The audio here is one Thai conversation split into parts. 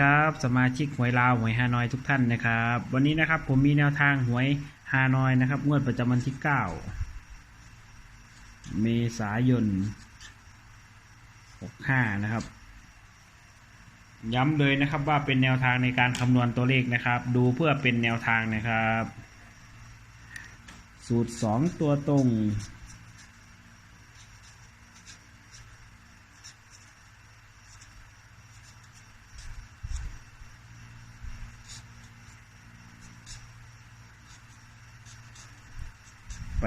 ครับสมาชิกหวยลาวหวยฮานอยทุกท่านนะครับ วันนี้นะครับผมมีแนวทางหวยฮานอยนะครับ งวดประจำวันที่ 9 เมษายน 65 นะครับ ย้ำเลยนะครับว่าเป็นแนวทางในการคำนวณตัวเลขนะครับ ดูเพื่อเป็นแนวทางนะครับ สูตร 2 ตัวตรง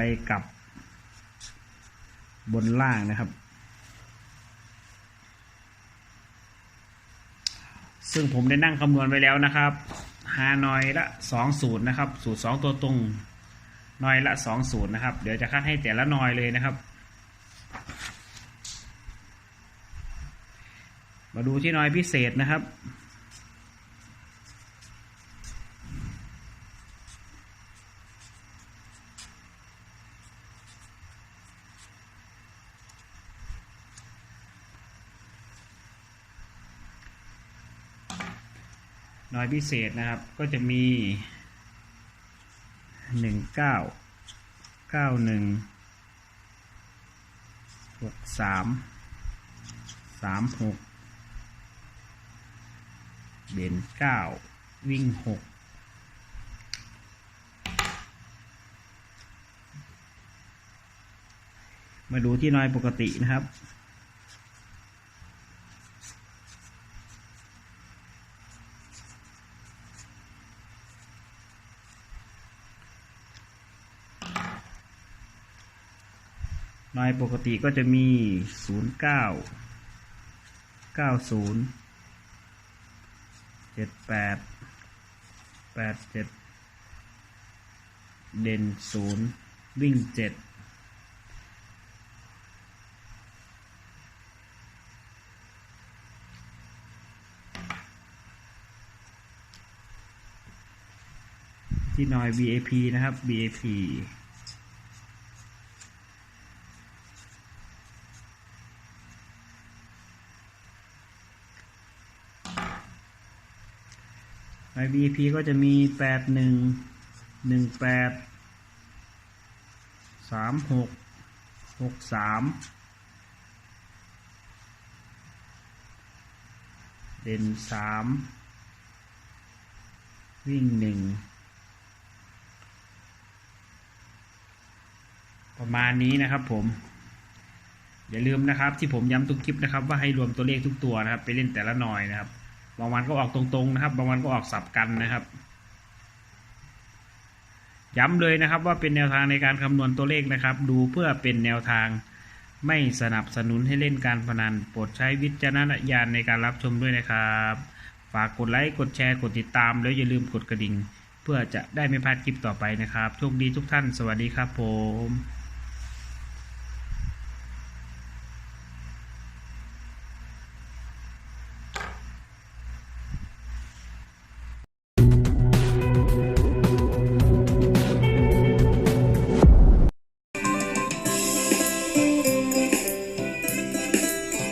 ไปกับบนล่างนะครับ ซึ่งผมได้นั่งคำนวณไว้แล้วนะครับฮานอยละสองสูตรนะครับ สูตรสองตัวตรงนอยละสองสูตรนะครับ เดี๋ยวจะคัดให้แต่ละนอยเลยนะครับ มาดูที่นอยพิเศษนะครับ น้อยพิเศษนะครับ ก็จะมีหนึ่งเก้าเก้าหนึ่งหกสามสามหกเด่นเก้าวิ่งหกมาดูที่น้อยปกตินะครับ น้อยปกติก็จะมีศูนย์เก้าเก้าศูนย์เจ็ดแปดแปดเจ็ดเด่นศูนย์วิ่งเจ็ดที่นอย BAP นะครับ BAP VIP ก็จะมีแปดหนึ่งหนึ่งแปดสามหกหกสามเด่นสามวิ่งหนึ่งประมาณนี้นะครับผม อย่าลืมนะครับที่ผมย้ำทุกคลิปนะครับ ว่าให้รวมตัวเลขทุกตัวนะครับ ไปเล่นแต่ละหน่อยนะครับ บางวันก็ออกตรงๆนะครับ บางวันก็ออกสับกันนะครับ ย้ำเลยนะครับว่าเป็นแนวทางในการคำนวณตัวเลขนะครับ ดูเพื่อเป็นแนวทางไม่สนับสนุนให้เล่นการพนัน โปรดใช้วิจารณญาณในการรับชมด้วยนะครับ ฝากกดไลค์ กดแชร์ กดติดตาม แล้วอย่าลืมกดกระดิ่ง เพื่อจะได้ไม่พลาดคลิปต่อไปนะครับ โชคดีทุกท่าน สวัสดีครับผม